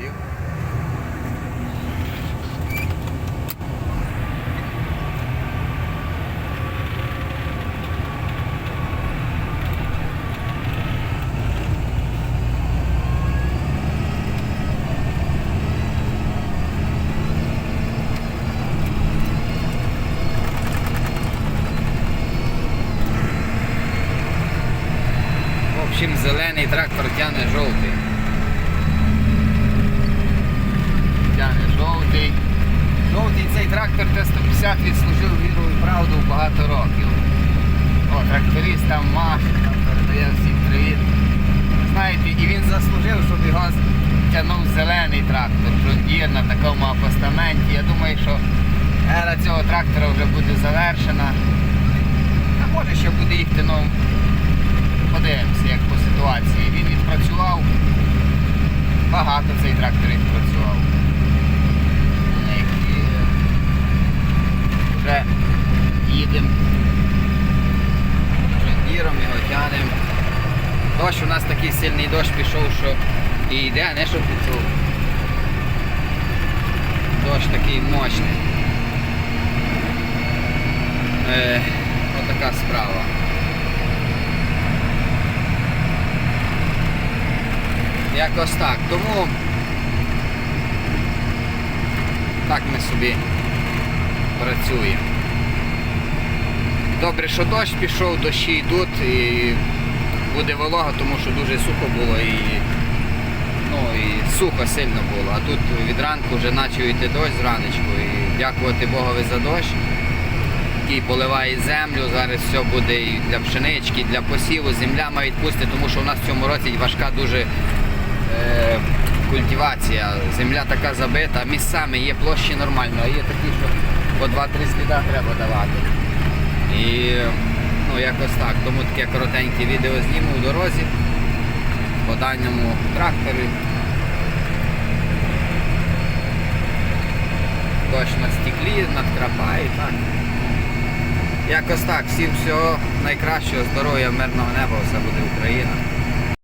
сів. В общем, зелений трактор тягне жовтий. Тягне жовтий. Жовтий цей трактор Т-150 відслужив віру і правду багато років. О, тракторист там маше, там передає всім привіт. Знаєте, і він заслужив, щоб його тягнув зелений трактор, Джондір на такому апостаменті. Я думаю, що ера цього трактора вже буде завершена. А може ще буде їхати, ну, подивимося, як по ситуації. Він відпрацював. Багато цей трактор відпрацював. І Вже їдемо. Джондіром його тянемо. Дощ у нас такий сильний дощ пішов, що і йде, не що пішов. Дощ такий мощний. Е, отака справа. Якось так. Тому так ми собі працюємо. Добре, що дощ пішов, дощі йдуть і буде волога, тому що дуже сухо було і, ну, і сухо сильно було. А тут від ранку вже почав йти дощ зранечку і дякувати Богові за дощ, який поливає землю. Зараз все буде і для пшенички, і для посіву. Земля має відпустити, тому що у нас в цьому році важка дуже е, культивація. Земля така забита, місцями є площі нормально, а є такі, що по 2-3 сліда треба давати. І ну, якось так. Тому таке коротеньке відео зніму в дорозі по даному тракторі. Дощ на стеклі, надкрапає, так. Якось так. Всім всього найкращого, здоров'я, мирного неба, все буде Україна.